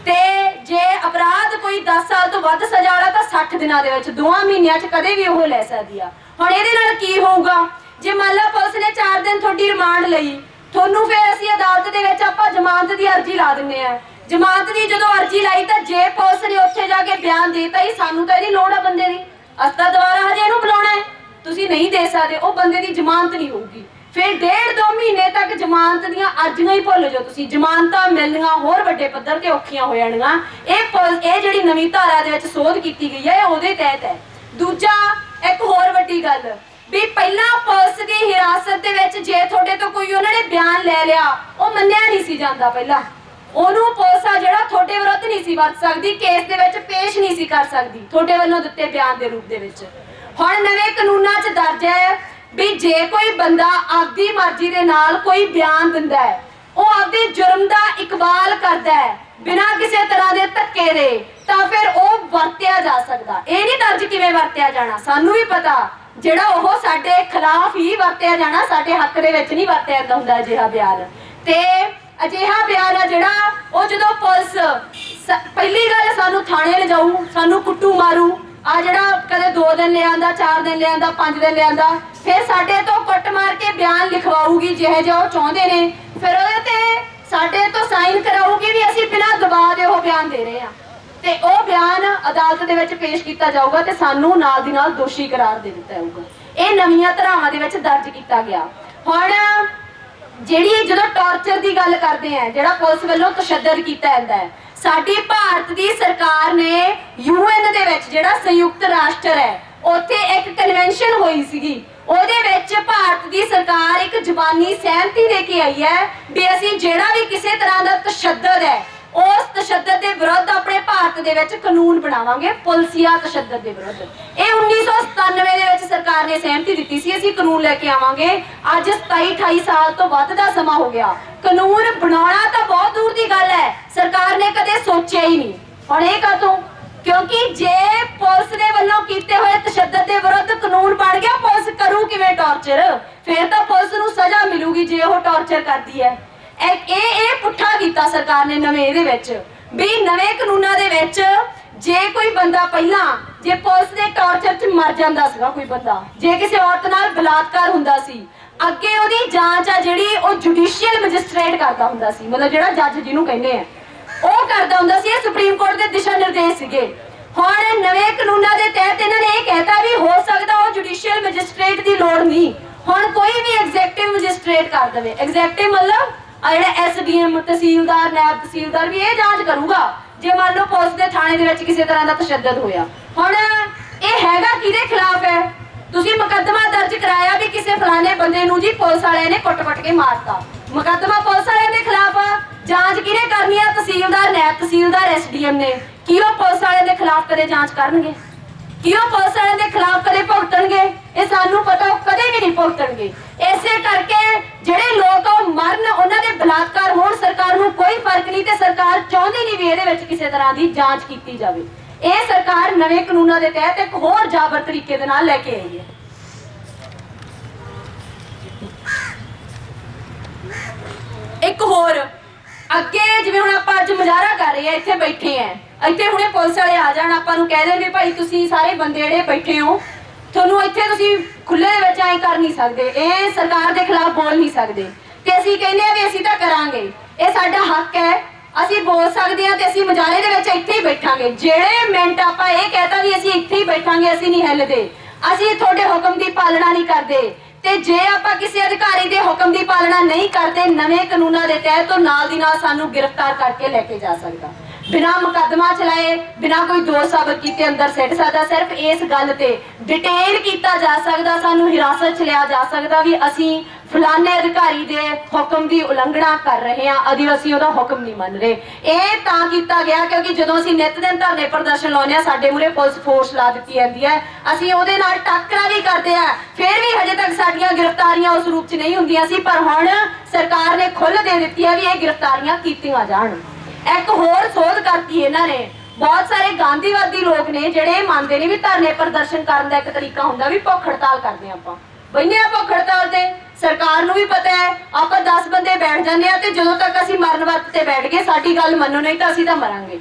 ਤੇ ਜੇ ਅਪਰਾਧ ਕੋਈ 10 ਸਾਲ ਤੋਂ ਵੱਧ ਸਜ਼ਾ ਵਾਲਾ, ਤਾਂ 60 ਦਿਨਾਂ ਦੇ ਵਿੱਚ, ਦੋਵਾਂ ਮਹੀਨਿਆਂ 'ਚ ਕਦੇ ਵੀ ਉਹ ਲੈ ਸਕਦੀ ਆ। ਹੁਣ ਇਹਦੇ ਨਾਲ ਕੀ ਹੋਊਗਾ? ਜੇ ਮੰਨ ਲਓ ਪੁਲਿਸ ਨੇ 4 ਦਿਨ ਤੁਹਾਡੀ ਰਿਮਾਂਡ ਲਈ, ਤੁਹਾਨੂੰ ਫਿਰ ਅਸੀਂ ਅਦਾਲਤ ਦੇ ਵਿੱਚ ਆਪਾਂ ਜ਼ਮਾਨਤ ਦੀ ਅਰਜ਼ੀ ਲਾ ਦਿੰਨੇ ਆ। ਜ਼ਮਾਨਤ ਦੀ ਜਦੋਂ ਅਰਜ਼ੀ ਲਾਈ ਤਾਂ ਜੇ ਪੁਲਿਸ ਨੇ ਉੱਥੇ ਜਾ ਕੇ ਬਿਆਨ ਦੇਤਾ ਹੀ ਸਾਨੂੰ ਤਾਂ ਇਹਦੀ ਲੋੜ ਆ ਬੰਦੇ ਦੀ। ਅਸਤਾ ਦੁਬਾਰਾ ਹਜੇ ਇਹਨੂੰ ਬੁਲਾਉਣਾ ਹੈ। ਤੁਸੀਂ ਨਹੀਂ ਦੇ ਸਕਦੇ, ਉਹ ਬੰਦੇ ਦੀ ਜ਼ਮਾਨਤ ਨਹੀਂ ਹੋਊਗੀ। ਫਿਰ ਡੇਢ ਦੋ ਮਹੀਨੇ ਤੱਕ ਜ਼ਮਾਨਤ ਦੀਆਂ ਅਰਜ਼ੀਆਂ ਹੀ ਭੁੱਲ ਜਾਓ ਤੁਸੀਂ। ਜ਼ਮਾਨਤਾਂ ਮਿਲਣੀਆਂ ਹੋਰ ਵੱਡੇ ਪੱਧਰ ਤੇ ਔਖੀਆਂ ਹੋ ਜਾਣਗੀਆਂ। ਇਹ ਇਹ ਜਿਹੜੀ ਨਵੀਂ ਧਾਰਾ ਦੇ ਵਿੱਚ ਸੋਧ ਕੀਤੀ ਗਈ ਹੈ, ਇਹ ਉਹਦੇ ਤਹਿਤ ਹੈ। ਦੂਜਾ, ਇੱਕ ਹੋਰ ਵੱਡੀ ਗੱਲ, ਵੀ ਪਹਿਲਾਂ ਪੁਲਿਸ ਦੀ ਹਿਰਾਸਤ ਦੇ ਵਿੱਚ ਜੇ ਤੁਹਾਡੇ ਤੋਂ ਕੋਈ ਉਹਨਾਂ ਨੇ ਬਿਆਨ ਲੈ ਲਿਆ, ਉਹ ਮੰਨਿਆ ਨਹੀਂ ਸੀ ਜਾਂਦਾ ਪਹਿਲਾਂ। ਉਹਨੂੰ ਪੁਲਿਸ ਆ ਜਿਹੜਾ ਤੁਹਾਡੇ ਵਿਰੁੱਧ ਨਹੀਂ ਸੀ ਵਰਤ ਸਕਦੀ, ਕੇਸ ਦੇ ਵਿੱਚ ਪੇਸ਼ ਨਹੀਂ ਸੀ ਕਰ ਸਕਦੀ, ਤੁਹਾਡੇ ਵੱਲੋਂ ਦਿੱਤੇ ਬਿਆਨ ਦੇ ਰੂਪ ਦੇ ਵਿੱਚ। ਹੁਣ ਨਵੇਂ ਕਾਨੂੰਨਾਂ 'ਚ ਦਰਜ ਹੈ ਵੀ ਜੇ ਕੋਈ ਬੰਦਾ ਆਪਦੀ ਮਰਜ਼ੀ ਦੇ ਨਾਲ ਕੋਈ ਬਿਆਨ ਦਿੰਦਾ ਹੈ, ਉਹ ਆਪਦੇ ਜੁਰਮ ਦਾ ਇਕਬਾਲ ਕਰਦਾ ਹੈ, ਬਿਨਾਂ ਕਿਸੇ ਤਰ੍ਹਾਂ ਦੇ ਧੱਕੇ ਦੇ, ਤਾਂ ਫਿਰ ਉਹ ਵਰਤਿਆ ਜਾ ਸਕਦਾ। ਇਹ ਨਹੀਂ ਦਰਜ ਕਿਵੇਂ ਵਰਤਿਆ ਜਾਣਾ, ਸਾਨੂੰ ਵੀ ਪਤਾ, ਜਿਹੜਾ ਉਹ ਸਾਡੇ ਖਿਲਾਫ ਹੀ ਵਰਤਿਆ ਜਾਣਾ, ਸਾਡੇ ਹੱਕ ਦੇ ਵਿੱਚ ਨਹੀਂ ਵਰਤਿਆ ਜਾਂਦਾ ਹੁੰਦਾ ਅਜਿਹਾ ਬਿਆਨ। ਤੇ ਅਜਿਹਾ ਬਿਆਨ ਆ ਜਿਹੜਾ ਉਹ ਜਦੋਂ ਪੁਲਿਸ ਪਹਿਲੀ ਗੱਲ ਸਾਨੂੰ ਥਾਣੇ ਲਿਜਾਊ, ਸਾਨੂੰ ਕੁੱਟੂ ਮਾਰੂ, ਆ ਜਿਹੜਾ ਕਦੇ 2 ਦਿਨ ਲਿਆਂਦਾ 4 ਦਿਨ ਲਿਆਂਦਾ 5 ਦਿਨ ਲਿਆਂਦਾ, ਫਿਰ ਸਾਡੇ ਤੋਂ ਕੁੱਟ ਮਾਰ ਕੇ ਬਿਆਨ ਲਿਖਵਾਊਗੀ, ਜਿਹੇ ਜਿਹਾ ਉਹ ਚਾਹੁੰਦੇ ਨੇ, ਫਿਰ ਉਹਦੇ ਤੇ ਸਾਡੇ ਤੋਂ ਸਾਈਨ ਕਰਾਊਗੀ ਵੀ ਅਸੀਂ ਬਿਨਾਂ ਦਬਾਅ ਦੇ ਉਹ ਬਿਆਨ ਦੇ ਰਹੇ ਹਾਂ ਤੇ ਉਹ ਬਿਆਨ ਅਦਾਲਤ ਦੇ ਵਿੱਚ ਪੇਸ਼ ਕੀਤਾ ਜਾਊਗਾ ਤੇ ਸਾਨੂੰ ਨਾਲ ਦੀ ਨਾਲ ਦੋਸ਼ੀ ਕਰਾਰ ਦੇ ਦਿੱਤਾ ਜਾਊਗਾ। ਇਹ ਨਵੀਆਂ ਧਾਰਾਵਾਂ ਦੇ ਵਿੱਚ ਦਰਜ ਕੀਤਾ ਗਿਆ। ਹੁਣ ਜਿਹੜੀ ਜਦੋਂ ਟਾਰਚਰ ਦੀ ਗੱਲ ਕਰਦੇ ਆ, ਜਿਹੜਾ ਪੁਲਿਸ ਵੱਲੋਂ ਤਸ਼ੱਦਦ ਕੀਤਾ ਜਾਂਦਾ ਹੈ, ਸਾਡੀ ਭਾਰਤ ਦੀ ਸਰਕਾਰ ਨੇ ਯੂਐਨ ਦੇ ਵਿੱਚ ਜਿਹੜਾ ਸੰਯੁਕਤ ਰਾਸ਼ਟਰ ਹੈ, ਉੱਥੇ ਇੱਕ ਕਨਵੈਨਸ਼ਨ ਹੋਈ ਸੀਗੀ। ਉਹਦੇ ਵਿੱਚ ਭਾਰਤ ਦੀ ਸਰਕਾਰ ਇੱਕ ਜ਼ਬਾਨੀ ਸਹਿਮਤੀ ਦੇ ਕੇ ਆਈ ਹੈ ਵੀ ਅਸੀਂ ਜਿਹੜਾ ਵੀ ਕਿਸੇ ਤਰ੍ਹਾਂ ਦਾ ਤਸ਼ੱਦਦ ਹੈ ਉਸ ਤਸ਼ੱਦਦ ਦੇ ਵਿਰੁੱਧ ਆਪਣੇ ਭਾਰਤ ਦੇ ਵਿੱਚ ਕਾਨੂੰਨ ਬਣਾਵਾਂਗੇ, ਪੁਲਸੀਆ ਤਸ਼ੱਦਦ ਦੇ ਵਿਰੁੱਧ। ਇਹ 1997 ਦੇ ਵਿੱਚ ਸਰਕਾਰ ਨੇ ਸਹਿਮਤੀ ਦਿੱਤੀ ਸੀ, ਅਸੀਂ ਕਾਨੂੰਨ ਲੈ ਕੇ ਆਵਾਂਗੇ। ਅੱਜ 27 28 ਸਾਲ ਤੋਂ ਵੱਧ ਦਾ ਸਮਾਂ ਹੋ ਗਿਆ। ਕਾਨੂੰਨ ਬਣਾਉਣਾ ਤਾਂ ਬਹੁਤ ਦੂਰ ਦੀ ਗੱਲ ਹੈ, ਸਰਕਾਰ ਨੇ ਕਦੇ ਸੋਚਿਆ ਹੀ ਨਹੀਂ। ਹੁਣ ਇਹ ਕਾਤੋਂ ਕਿਉਂਕਿ ਜੇ ਪੁਲਿਸ ਦੇ ਵੱਲੋਂ ਕੀਤੇ ਹੋਏ ਤਸ਼ੱਦਦ ਦੇ ਵਿਰੁੱਧ ਕਾਨੂੰਨ ਬਣ ਗਿਆ, ਪੁਲਿਸ ਕਰੂ ਕਿਵੇਂ ਟਾਰਚਰ? ਫਿਰ ਤਾਂ ਪੁਲਿਸ ਨੂੰ ਸਜ਼ਾ ਮਿਲੂਗੀ ਜੇ ਉਹ ਟਾਰਚਰ ਕਰਦੀ ਹੈ। ਇਹ ਕੀਤਾ ਸਰਕਾਰ ਨੇ ਨਵੇਂ ਇਹਦੇ ਵਿੱਚ। ਵੀ ਨਵੇਂ ਕਾਨੂੰਨਾਂ ਦੇ ਵਿੱਚ ਜੇ ਕੋਈ ਬੰਦਾ ਪਹਿਲਾਂ, ਜੇ ਪੁਲਿਸ ਦੇ ਟਾਰਚਰ 'ਚ ਮਰ ਜਾਂਦਾ ਸੀਗਾ ਕੋਈ ਬੰਦਾ, ਜੇ ਕਿਸੇ ਔਰਤ ਨਾਲ ਬਲਾਤਕਾਰ ਹੁੰਦਾ ਸੀ, ਅੱਗੇ ਉਹਦੀ ਜਾਂਚ ਆ ਜਿਹੜੀ ਉਹ ਜੁਡੀਸ਼ੀਅਲ ਮੈਜਿਸਟ੍ਰੇਟ ਕਰਦਾ ਹੁੰਦਾ ਸੀ, ਮਤਲਬ ਜਿਹੜਾ ਜੱਜ ਜਿਹਨੂੰ ਕਹਿੰਦੇ ਆ। ਉਹ ਕਰਦਾ ਹੁੰਦਾ ਸੀ, ਇਹ ਸੁਪਰੀਮ ਕੋਰਟ ਦੇ ਦਿਸ਼ਾ ਨਿਰਦੇਸ਼ ਸੀਗੇ। ਹੁਣ ਨਵੇਂ ਕਾਨੂੰਨਾਂ ਦੇ ਤਹਿਤ ਇਹਨਾਂ ਨੇ ਇਹ ਕਹਿਤਾ ਵੀ ਹੋ ਸਕਦਾ ਉਹ ਜੁਡੀਸ਼ੀਅਲ ਮੈਜਿਸਟ੍ਰੇਟ ਦੀ ਲੋੜ ਨਹੀਂ। ਹੁਣ ਕੋਈ ਵੀ ਐਗਜ਼ੈਕਟਿਵ ਮੈਜਿਸਟ੍ਰੇਟ ਕਰ ਦੇਵੇ। ਐਗਜ਼ੈਕਟਿਵ ਮਤਲਬ ਆ ਜਿਹੜਾ ਐਸਡੀਐਮ ਤਹਿਸੀਲਦਾਰ ਨਾਇਬ ਤਹਿਸੀਲਦਾਰ ਵੀ ਇਹ ਜਾਂਚ ਕਰੂਗਾ। ਜੇ ਮੰਨ ਲਓ ਪੁਲਿਸ ਦੇ ਥਾਣੇ ਦੇ ਵਿੱਚ ਕਿਸੇ ਤਰ੍ਹਾਂ ਦਾ ਤਸ਼ੱਦਦ ਹੋਇਆ। ਹੁਣ ਇਹ ਹੈਗਾ ਕਿਹਦੇ ਖਿਲਾਫ ਹੈ? ਤੁਸੀਂ ਮੁਕੱਦਮਾ ਦਰਜ ਕਰਾਇਆ ਵੀ ਕਿਸੇ ਫਲਾਣੇ ਬੰਦੇ ਨੂੰ ਜੀ ਪੁਲਿਸ ਵਾਲਿਆਂ ਨੇ ਕੁੱਟ-ਕੁੱਟ ਕੇ ਮਾਰਤਾ। ਮੁਕੱਦਮਾ ਪੁਲਿਸ ਵਾਲਿਆਂ ਦੇ ਖਿਲਾਫ ਜਾਂਚ ਕਿਹਨੇ ਕਰਨੀ ਆ? ਤਹਿਸੀਲਦਾਰ ਨਾਇਬ ਤਹਿਸੀਲਦਾਰ ਐਸਡੀਐਮ ਨੇ। ਕੀ ਉਹ ਪੁਲਿਸ ਵਾਲਿਆਂ ਦੇ ਖਿਲਾਫ ਕਦੇ ਜਾਂਚ ਕਰਨਗੇ? ਕੀ ਉਹ ਪੁਲਿਸ ਵਾਲਿਆਂ ਦੇ ਖਿਲਾਫ ਕਦੇ ਭੁਗਤਣਗੇ? ਇਹ ਸਾਨੂੰ ਪਤਾ ਉਹ ਕਦੇ ਵੀ ਨਹੀਂ ਭੁਗਤਣਗੇ ਇਸੇ ਕਰਕੇ ਜਿਹੜੇ ਲੋਕ ਉਹ ਮਰਨ, ਉਹਨਾਂ ਦੇ ਬਲਾਤਕਾਰ ਹੋਣ, ਸਰਕਾਰ ਨੂੰ ਕੋਈ ਫ਼ਰਕ ਨਹੀਂ ਤੇ ਸਰਕਾਰ ਚਾਹੁੰਦੀ ਨਹੀਂ ਵੀ ਇਹਦੇ ਵਿੱਚ ਕਿਸੇ ਤਰ੍ਹਾਂ ਦੀ ਜਾਂਚ ਕੀਤੀ ਜਾਵੇ। ਇਹ ਸਰਕਾਰ ਨਵੇਂ ਕਾਨੂੰਨਾਂ ਦੇ ਤਹਿਤ ਇੱਕ ਹੋਰ ਜਾਬਰ ਤਰੀਕੇ ਦੇ ਨਾਲ ਲੈ ਕੇ ਆਈ ਹੈ। ਇੱਕ ਹੋਰ, ਅੱਗੇ ਜਿਵੇਂ ਹੁਣ ਆਪਾਂ ਅੱਜ ਮੁਜ਼ਾਹਰਾ ਕਰ ਰਹੇ ਆ ਇੱਥੇ ਬੈਠੇ ਆ ਇੱਥੇ ਹੁਣੇ ਪੁਲਿਸ ਵਾਲੇ ਆ ਜਾਣ, ਆਪਾਂ ਨੂੰ ਕਹਿ ਦੇਣਗੇ ਭਾਈ ਤੁਸੀਂ ਸਾਰੇ ਬੰਦੇ ਜਿਹੜੇ ਬੈਠੇ ਹੋ ਤੁਹਾਨੂੰ ਇੱਥੇ ਤੁਸੀਂ ਖੁੱਲੇ ਵਿੱਚ ਐਂ ਕਰ ਨਹੀਂ ਸਕਦੇ। ਇਹ ਸਰਕਾਰ ਦੇ ਖਿਲਾਫ ਬੋਲ ਨਹੀਂ ਸਕਦੇ। ਤੇ ਅਸੀਂ ਕਹਿੰਦੇ ਆ ਵੀ ਅਸੀਂ ਤਾਂ ਕਰਾਂਗੇ। ਇਹ ਸਾਡਾ ਹੱਕ ਹੈ। ਅਸੀਂ ਬੋਲ ਸਕਦੇ ਹਾਂ ਤੇ ਅਸੀਂ ਮੁਜ਼ਾਹਰੇ ਦੇ ਵਿੱਚ ਇੱਥੇ ਹੀ ਬੈਠਾਂਗੇ। ਜਿਹੜੇ ਮਿੰਟ ਆਪਾਂ ਇਹ ਕਹਤਾ ਵੀ ਅਸੀਂ ਇੱਥੇ ਹੀ ਬੈਠਾਂਗੇ, ਅਸੀਂ ਨਹੀਂ ਹਿੱਲਦੇ। ਅਸੀਂ ਤੁਹਾਡੇ ਹੁਕਮ ਦੀ ਪਾਲਣਾ ਨਹੀਂ ਕਰਦੇ। ਤੇ ਜੇ ਆਪਾਂ ਕਿਸੇ ਅਧਿਕਾਰੀ ਦੇ ਹੁਕਮ ਦੀ ਪਾਲਣਾ ਨਹੀਂ ਕਰਦੇ ਨਵੇਂ ਕਾਨੂੰਨਾਂ ਦੇ ਤਹਿਤ ਉਹ ਨਾਲ ਦੀ ਨਾਲ ਸਾਨੂੰ ਗ੍ਰਿਫਤਾਰ ਕਰਕੇ ਲੈ ਕੇ ਜਾ ਸਕਦਾ। ਬਿਨਾ ਮੁਕੱਦਮਾ ਚਲਾਏ, ਬਿਨਾ ਕੋਈ ਦੋਸ਼ ਸਾਬਤ ਕੀਤੇ ਅੰਦਰ ਸਿੱਟ ਸਕਦਾ। ਸਿਰਫ ਇਸ ਗੱਲ ਤੇ ਡਿਟੇਲ ਕੀਤਾ ਜਾ ਸਕਦਾ, ਸਾਨੂੰ ਹਿਰਾਸਤ ਚ ਲਿਆ ਜਾ ਸਕਦਾ ਵੀ ਅਸੀਂ ਫਲਾਣੇ ਅਧਿਕਾਰੀ ਦੇ ਹੁਕਮ ਦੀ ਉਲੰਘਣਾ ਕਰ ਰਹੇ ਹਾਂ ਅਦੀ ਉਹਦਾ ਹੁਕਮ ਨਹੀਂ ਮੰਨ ਰਹੇ। ਇਹ ਤਾਂ ਕੀਤਾ ਗਿਆ ਕਿਉਂਕਿ ਜਦੋਂ ਅਸੀਂ ਨਿਤ ਦਿਨ ਧਰਨੇ ਪ੍ਰਦਰਸ਼ਨ ਲਾਉਂਦੇ ਆ ਸਾਡੇ ਮੂਰੇ ਪੁਲਿਸ ਫੋਰਸ ਲਾ ਦਿੱਤੀ ਜਾਂਦੀ ਹੈ। ਅਸੀਂ ਉਹਦੇ ਨਾਲ ਟੱਕਰਾਂ ਵੀ ਕਰਦੇ ਆ ਫਿਰ ਵੀ ਹਜੇ ਤੱਕ ਸਾਡੀਆਂ ਗ੍ਰਿਫਤਾਰੀਆਂ ਉਸ ਰੂਪ 'ਚ ਨਹੀਂ ਹੁੰਦੀਆਂ ਸੀ, ਪਰ ਹੁਣ ਸਰਕਾਰ ਨੇ ਖੁੱਲ੍ਹ ਦੇ ਦਿੱਤੀ ਹੈ ਵੀ ਇਹ ਗ੍ਰਿਫਤਾਰੀਆਂ ਕੀਤੀਆਂ ਜਾਣ। ਇੱਕ ਹੋਰ ਸੋਧ ਕਰਤੀ ਇਹਨਾਂ ਨੇ। ਬਹੁਤ ਸਾਰੇ ਗਾਂਧੀਵਾਦੀ ਲੋਕ ਨੇ ਜਿਹੜੇ ਮੰਨਦੇ ਨੇ ਵੀ ਧਰਨੇ ਪ੍ਰਦਰਸ਼ਨ ਕਰਨ ਦਾ ਇੱਕ ਤਰੀਕਾ ਹੁੰਦਾ ਵੀ ਭੁੱਖ ਹੜਤਾਲ ਕਰਦੇ ਆਪਾਂ। ਬਈਨੇ ਆ ਭੁੱਖ ਹੜਤਾਲ ਤੇ ਸਰਕਾਰ ਨੂੰ ਵੀ ਪਤਾ ਹੈ, ਆਪਾਂ 10 ਬੰਦੇ ਬੈਠ ਜਾਂਦੇ ਆ ਤੇ ਜਦੋਂ ਤੱਕ ਅਸੀਂ ਮਰਨ ਵਰਤ ਤੇ ਬੈਠ ਗਏ, ਸਾਡੀ ਗੱਲ ਮੰਨੋ, ਨਹੀਂ ਤਾਂ ਅਸੀਂ ਤਾਂ ਮਰਾਂਗੇ।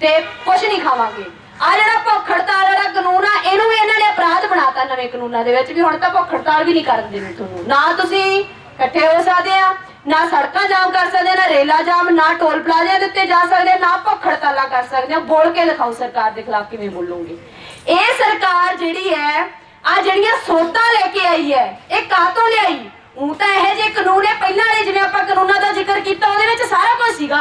ਤੇ ਕੁਝ ਨਹੀਂ ਖਾਵਾਂਗੇ। ਆ ਜਿਹੜਾ ਭੁੱਖ ਹੜਤਾਲ ਵਾਲਾ ਕਾਨੂੰਨ ਆ, ਇਹਨੂੰ ਵੀ ਇਹਨਾਂ ਨੇ ਅਪਰਾਧ ਬਣਾਤਾ ਨਵੇਂ ਕਾਨੂੰਨਾਂ ਦੇ ਵਿੱਚ ਵੀ ਹੁਣ ਤਾਂ ਭੁੱਖ ਹੜਤਾਲ ਵੀ ਨਹੀਂ ਕਰਨ ਦੇਣੀ ਤੁਹਾਨੂੰ। ਨਾ ਤੁਸੀਂ ਇਕੱਠੇ ਹੋ ਸਕਦੇ ਆ ਨਾ ਸੜਕਾਂ ਜਾਮ ਕਰ ਸਕਦੇ, ਨਾ ਰੇਲਾ ਜਾਮ, ਨਾ ਟੋਲ ਪਲਾਜ਼ਾ ਦੇ ਉੱਤੇ ਜਾ ਸਕਦੇ, ਨਾ ਭੁੱਖ ਹੜਤਾਲਾਂ ਕਰ ਸਕਦੇ ਬੋਲ ਕੇ ਦਿਖਾਓ ਸਰਕਾਰ ਦੇ ਖਿਲਾਫ ਕਿਵੇਂ ਬੋਲੋਗੇ। ਇਹ ਸਰਕਾਰ ਜਿਹੜੀ ਹੈ ਆ ਜਿਹੜੀਆਂ ਸੋਧਾਂ ਲੈ ਕੇ ਆਈ ਹੈ, ਇਹ ਕਾਹਤੋਂ ਲਿਆਈ? ਉਹ ਤਾਂ ਇਹ ਜੇ ਕਾਨੂੰਨ ਹੈ, ਪਹਿਲਾਂ ਵਾਲੇ ਜਿਵੇਂ ਆਪਾਂ ਕਾਨੂੰਨਾਂ ਦਾ ਜ਼ਿਕਰ ਕੀਤਾ, ਉਹਦੇ ਵਿੱਚ ਸਾਰਾ ਕੁਝ ਸੀਗਾ।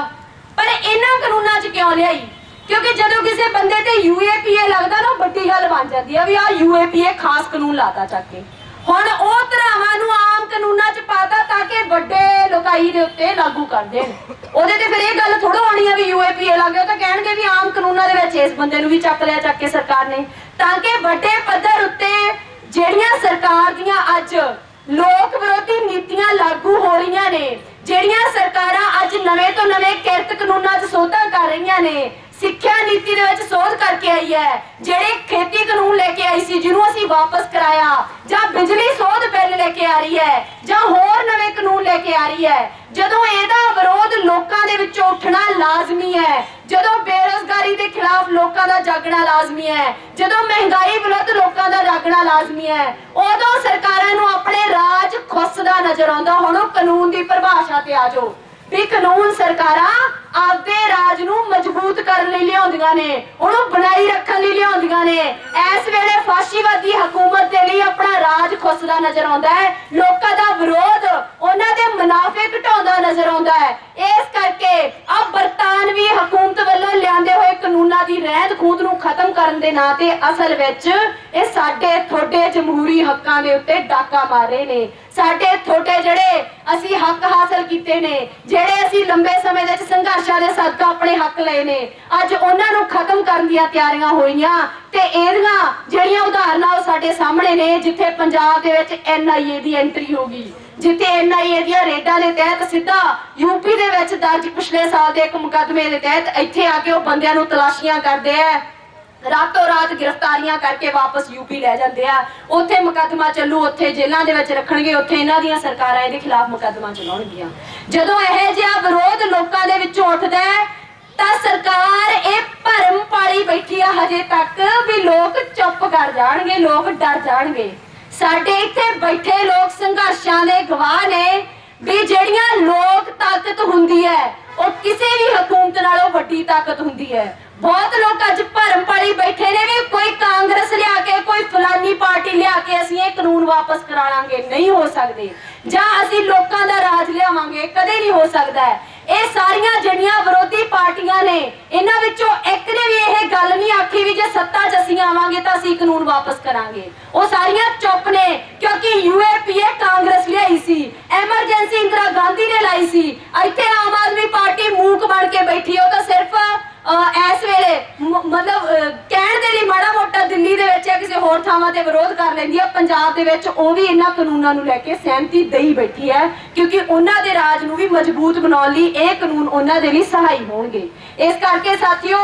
ਪਰ ਇਹਨਾਂ ਕਾਨੂੰਨਾਂ 'ਚ ਕਿਉਂ ਲਿਆਈ? ਕਿਉਂਕਿ ਜਦੋਂ ਕਿਸੇ ਬੰਦੇ ਤੇ ਯੂਏਪੀਏ ਲੱਗਦਾ ਨਾ ਵੱਡੀ ਗੱਲ ਬਣ ਜਾਂਦੀ ਆ ਵੀ ਆ ਯੂਏਪੀਏ ਖਾਸ ਕਾਨੂੰਨ ਲਾਤਾ ਚੱਕ ਕੇ। ਹੁਣ ਉਹ ਧਰਾਵਾਂ ਨੂੰ ਆਮ ਕਾਨੂੰਨਾਂ 'ਚ ਪਾਤਾ ਤਾਂ ਕਿ ਵੱਡੇ ਲੋਕਾਈ ਦੇ ਉੱਤੇ ਲਾਗੂ ਕਰ ਦੇਣ। ਉਹਦੇ ਤੇ ਫਿਰ ਇਹ ਗੱਲ ਥੋੜਾ ਆਉਣੀ ਆ ਵੀ ਯੂਏਪੀਏ ਲੱਗ ਗਿਆ ਤਾਂ ਕਹਿਣਗੇ ਵੀ ਆਮ ਕਾਨੂੰਨਾਂ ਦੇ ਵਿੱਚ ਇਸ ਬੰਦੇ ਨੂੰ ਵੀ ਚੱਕ ਲਿਆ, ਚੱਕ ਕੇ ਸਰਕਾਰ ਨੇ। ਤਾਂ ਕਿ ਵੱਡੇ ਪੱਧਰ ਉੱਤੇ ਜਿਹੜੀਆਂ ਸਰਕਾਰ ਦੀਆਂ ਅੱਜ ਲੋਕ ਵਿਰੋਧੀ ਨੀਤੀਆਂ ਲਾਗੂ ਹੋ ਰਹੀਆਂ ਨੇ, ਜਿਹੜੀਆਂ ਸਰਕਾਰਾਂ ਅੱਜ ਨਵੇਂ ਤੋਂ ਨਵੇਂ ਕਿਰਤ ਕਾਨੂੰਨਾਂ 'ਚ ਸੋਧਾਂ ਕਰ ਰਹੀਆਂ ਨੇ ਸਿੱਖਿਆ ਨੀਤੀ ਦੇ ਵਿੱਚ ਸੋਧ ਕਰਕੇ ਆਈ ਹੈ। ਜਿਹੜੇ ਖੇਤੀ ਕਾਨੂੰਨ ਲੈ ਕੇ ਆਈ ਸੀ, ਜਿਹਨੂੰ ਅਸੀਂ ਵਾਪਸ ਕਰਾਇਆ, ਜਾਂ ਬਿਜਲੀ ਸੋਧ ਬਿੱਲ ਲੈ ਕੇ ਆ ਰਹੀ ਹੈ, ਜਾਂ ਹੋਰ ਨਵੇਂ ਕਾਨੂੰਨ ਲੈ ਕੇ ਆ ਰਹੀ ਹੈ, ਜਦੋਂ ਇਹਦਾ ਵਿਰੋਧ ਲੋਕਾਂ ਦੇ ਵਿੱਚੋਂ ਉੱਠਣਾ ਲਾਜ਼ਮੀ ਹੈ, ਜਦੋਂ ਬੇਰੋਜ਼ਗਾਰੀ ਦੇ ਖਿਲਾਫ ਲੋਕਾਂ ਦਾ ਜਾਗਣਾ ਲਾਜ਼ਮੀ ਹੈ, ਜਦੋਂ ਮਹਿੰਗਾਈ ਵਿਰੁੱਧ ਲੋਕਾਂ ਦਾ ਜਾਗਣਾ ਲਾਜ਼ਮੀ ਹੈ, ਉਦੋਂ ਸਰਕਾਰਾਂ ਨੂੰ ਆਪਣੇ ਰਾਜ ਖੁੱਸਦਾ ਨਜ਼ਰ ਆਉਂਦਾ, ਹੁਣ ਉਹ ਕਾਨੂੰਨ ਦੀ ਪਰਿਭਾਸ਼ਾ ਤੇ ਆ ਜਾਓ। ਵੀ ਕਾਨੂੰਨ ਸਰਕਾਰਾਂ ਆਪਦੇ ਰਾਜ ਨੂੰ ਮਜ਼ਬੂਤ ਕਰਨ ਲਈ ਲਿਆਉਂਦੀਆਂ ਨੇ, ਉਹਨੂੰ ਬਣਾਈ ਰੱਖਣ ਲਈ ਲਿਆਉਂਦੀਆਂ ਨੇ। ਇਸ ਵੇਲੇ ਫਾਸ਼ੀਵਾਦੀ ਹਕੂਮਤ ਦੇ ਲਈ ਆਪਣਾ ਰਾਜ ਖੁੱਸਦਾ ਨਜ਼ਰ ਆਉਂਦਾ ਹੈ। ਲੋਕਾਂ ਦਾ ਵਿਰੋਧ ਉਹਨਾਂ ਦੇ ਮੁਨਾਫੇ ਘਟਾਉਂਦਾ ਨਜ਼ਰ ਆਉਂਦਾ ਹੈ। ਇਸ ਕਰਕੇ ਆ ਬਰਤਾਨਵੀ ਹਕੂਮਤ ਵੱਲੋਂ ਲਿਆਂਦੇ ਹੋਏ ਕਾਨੂੰਨਾਂ ਦੀ ਰਹਿੰਦ ਖੂੰਦ ਨੂੰ ਖਤਮ ਕਰਨ ਦੇ ਨਾਂ ਤੇ ਅਸਲ ਵਿੱਚ ਇਹ ਸਾਡੇ ਥੋੜੇ ਜਮਹੂਰੀ ਹੱਕਾਂ ਦੇ ਉੱਤੇ ਡਾਕਾ ਮਾਰ ਰਹੇ ਨੇ। ਸਾਡੇ ਥੋੜੇ ਜਿਹੜੇ ਅਸੀਂ ਹੱਕ ਹਾਸਲ ਕੀਤੇ ਨੇ, ਜਿਹੜੇ ਅਸੀਂ ਲੰਬੇ ਸਮੇਂ ਦੇ ਵਿੱਚ ਸੰਘਰਸ਼ਾਂ ਦੇ ਸਦਕਾ ਆਪਣੇ ਹੱਕ ਲਏ ਨੇ, ਅੱਜ ਉਹਨਾਂ ਨੂੰ ਖਤਮ ਕਰਨ ਦੀਆਂ ਤਿਆਰੀਆਂ ਹੋਈਆਂ ਤੇ ਇਹਦੀਆਂ ਜਿਹੜੀਆਂ ਉਦਾਹਰਨਾਂ ਉਹ ਸਾਡੇ ਸਾਹਮਣੇ ਨੇ, ਜਿੱਥੇ ਪੰਜਾਬ ਦੇ ਵਿੱਚ ਐਨਆਈਏ ਦੀ ਐਂਟਰੀ ਹੋ ਗਈ। ਜਿੱਥੇ ਐਨਆਈਏ ਦੀਆਂ ਰੇਡਾਂ ਦੇ ਤਹਿਤ ਸਿੱਧਾ ਯੂਪੀ ਦੇ ਵਿੱਚ ਦਰਜ ਪਿਛਲੇ ਸਾਲ ਦੇ ਇੱਕ ਮੁਕੱਦਮੇ ਦੇ ਤਹਿਤ ਇੱਥੇ ਆ ਕੇ ਉਹ ਬੰਦਿਆਂ ਨੂੰ ਤਲਾਸ਼ੀਆਂ ਕਰਦੇ ਆ। ਰਾਤੋਂ ਰਾਤ ਗ੍ਰਿਫਤਾਰੀਆਂ ਕਰਕੇ ਵਾਪਸ ਯੂਪੀ ਲੈ ਜਾਂਦੇ ਆ। ਉੱਥੇ ਮੁਕੱਦਮਾ ਚੱਲੂ, ਉੱਥੇ ਜੇਲ੍ਹਾਂ ਦੇ ਵਿੱਚ ਰੱਖਣਗੇ, ਉੱਥੇ ਇਹਨਾਂ ਦੀਆਂ ਸਰਕਾਰਾਂ ਇਹਦੇ ਖਿਲਾਫ ਮੁਕੱਦਮਾ ਚਲਾਉਣਗੀਆਂ। ਜਦੋਂ ਇਹ ਜਿਹਾ ਵਿਰੋਧ ਲੋਕਾਂ ਦੇ ਵਿੱਚੋਂ ਉੱਠਦਾ ਹੈ, ਤਾਂ ਸਰਕਾਰ ਇਹ ਭਰਮ ਪਾਲੀ ਬੈਠੀ ਆ, ਹਜੇ ਤੱਕ ਵੀ ਲੋਕ ਚੁੱਪ ਕਰ ਜਾਣਗੇ, ਲੋਕ ਡਰ ਜਾਣਗੇ। ਸਾਡੇ ਇੱਥੇ ਬੈਠੇ ਲੋਕ ਸੰਘਰਸ਼ਾਂ ਦੇ ਗਵਾਹ ਨੇ ਵੀ ਜਿਹੜੀਆਂ ਲੋਕ ਤਾਕਤ ਹੁੰਦੀ ਹੈ, ਉਹ ਕਿਸੇ ਵੀ ਹਕੂਮਤ ਨਾਲੋਂ ਵੱਡੀ ਤਾਕਤ ਹੁੰਦੀ ਹੈ। ਬਹੁਤ ਲੋਕ ਅੱਜ ਭਰਮ ਪਾਲੀ ਬੈਠੇ ਨੇ ਵੀ ਕੋਈ ਕਾਂਗਰਸ ਲਿਆ ਕੇ, ਕੋਈ ਫਲਾਨੀ ਪਾਰਟੀ ਲਿਆ ਕੇ ਅਸੀਂ ਇਹ ਕਾਨੂੰਨ ਵਾਪਸ ਕਰਾ ਲਾਂਗੇ। ਨਹੀਂ ਹੋ ਸਕਦੇ। ਜਾਂ ਅਸੀਂ ਲੋਕਾਂ ਦਾ ਰਾਜ ਲਿਆਵਾਂਗੇ। ਕਦੇ ਨਹੀਂ ਹੋ ਸਕਦਾ। ਹੈ। ਇਹ ਸਾਰੀਆਂ ਜਿਹੜੀਆਂ ਵਿਰੋਧੀ ਪਾਰਟੀਆਂ ਨੇ, ਇਹਨਾਂ ਵਿੱਚੋਂ ਇੱਕ ਨੇ ਵੀ ਇਹ ਗੱਲ ਨਹੀਂ ਆਖੀ ਵੀ ਜੇ ਸੱਤਾ 'ਚ ਅਸੀਂ ਆਵਾਂਗੇ ਤਾਂ ਅਸੀਂ ਕਾਨੂੰਨ ਵਾਪਸ ਕਰਾਂਗੇ। ਉਹ ਸਾਰੀਆਂ ਚੁੱਪ ਨੇ, ਕਿਉਂਕਿ ਯੂਏਪੀਏ ਕਾਂਗਰਸ ਲਿਆਈ ਸੀ, ਐਮਰਜੈਂਸੀ ਇੰਦਰਾ ਗਾਂਧੀ ਨੇ ਲਾਈ ਸੀ। ਇੱਥੇ ਆਮ ਆਦਮੀ ਪਾਰਟੀ ਮੂਕ ਬਣ ਕੇ ਬੈਠੀ ਉਹ ਤਾਂ ਸਿਰਫ ਇਸ ਵੇਲੇ ਮਤਲਬ ਕਹਿਣ ਦੇ ਲਈ ਮਾੜਾ ਮੋਟਾ ਦਿੱਲੀ ਦੇ ਵਿੱਚ ਜਾਂ ਕਿਸੇ ਹੋਰ ਥਾਵਾਂ ਤੇ ਵਿਰੋਧ ਕਰ ਲੈਂਦੀ ਹੈ ਪੰਜਾਬ ਦੇ ਵਿੱਚ ਉਹ ਵੀ ਇਹਨਾਂ ਕਾਨੂੰਨਾਂ ਨੂੰ ਲੈ ਕੇ ਸਹਿਮਤੀ ਦੇਈ ਬੈਠੀ ਹੈ, ਕਿਉਂਕਿ ਉਹਨਾਂ ਦੇ ਰਾਜ ਨੂੰ ਵੀ ਮਜ਼ਬੂਤ ਬਣਾਉਣ ਲਈ ਇਹ ਕਾਨੂੰਨ ਉਹਨਾਂ ਦੇ ਲਈ ਸਹਾਈ ਹੋਣਗੇ। ਇਸ ਕਰਕੇ ਸਾਥੀਓ,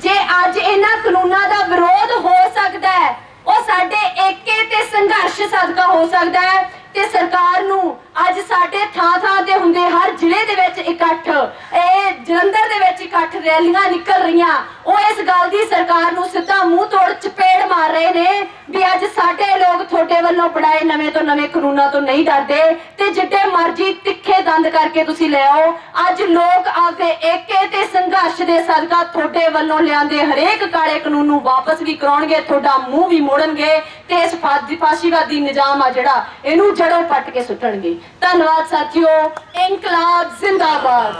ਜੇ ਅੱਜ ਇਹਨਾਂ ਕਾਨੂੰਨਾਂ ਦਾ ਵਿਰੋਧ ਹੋ ਸਕਦਾ ਹੈ, ਉਹ ਸਾਡੇ ਏਕੇ ਤੇ ਸੰਘਰਸ਼ ਸਦਕਾ ਹੋ ਸਕਦਾ ਹੈ ਤੇ ਸਰਕਾਰ ਨੂੰ ਅੱਜ ਸਾਡੇ ਥਾਂ ਥਾਂ ਤੇ ਹੁੰਦੇ ਹਰ ਜ਼ਿਲ੍ਹੇ ਦੇ ਵਿੱਚ ਇਕੱਠ। ਇਹ ਜਲੰਧਰ ਦੇ ਵਿੱਚ ਇਕੱਠ ਰੈਲੀਆਂ ਨਿਕਲ ਰਹੀਆਂ। ਉਹ ਇਸ ਗੱਲ ਦੀ ਸਰਕਾਰ ਨੂੰ ਸਿੱਧਾ ਮੂੰਹ ਤੋੜ ਚਪੇੜ ਮਾਰ ਰਹੇ ਨੇ ਵੀ ਅੱਜ ਸਾਡੇ ਲੋਕ ਤੁਹਾਡੇ ਵੱਲੋਂ ਬਣਾਏ ਨਵੇਂ ਤੋਂ ਨਵੇਂ ਕਾਨੂੰਨਾਂ ਤੋਂ ਨਹੀਂ ਡਰਦੇ ਤੇ ਜਿੱਡੇ ਮਰਜ਼ੀ ਤਿੱਖੇ ਦੰਦ ਕਰਕੇ ਤੁਸੀਂ ਲੈ ਆਓ। ਅੱਜ ਲੋਕ ਆਪਦੇ ਏਕੇ ਤੇ ਸੰਘਰਸ਼ ਦੇ ਸਦਕਾ ਤੁਹਾਡੇ ਵੱਲੋਂ ਲਿਆਂਦੇ ਹਰੇਕ ਕਾਲੇ ਕਾਨੂੰਨ ਨੂੰ ਵਾਪਸ ਵੀ ਕਰਾਉਣਗੇ, ਤੁਹਾਡਾ ਮੂੰਹ ਵੀ ਮੋੜਨਗੇ ਤੇ ਇਸ ਫਾਸ਼ੀਵਾਦੀ ਨਿਜ਼ਾਮ ਆ ਜਿਹੜਾ, ਇਹਨੂੰ ਜੜੋਂ ਪੱਟ ਕੇ ਸੁੱਟਣਗੇ। ਧੰਨਵਾਦ ਸਾਥੀਓ ਇਨਕਲਾਬ ਜ਼ਿੰਦਾਬਾਦ।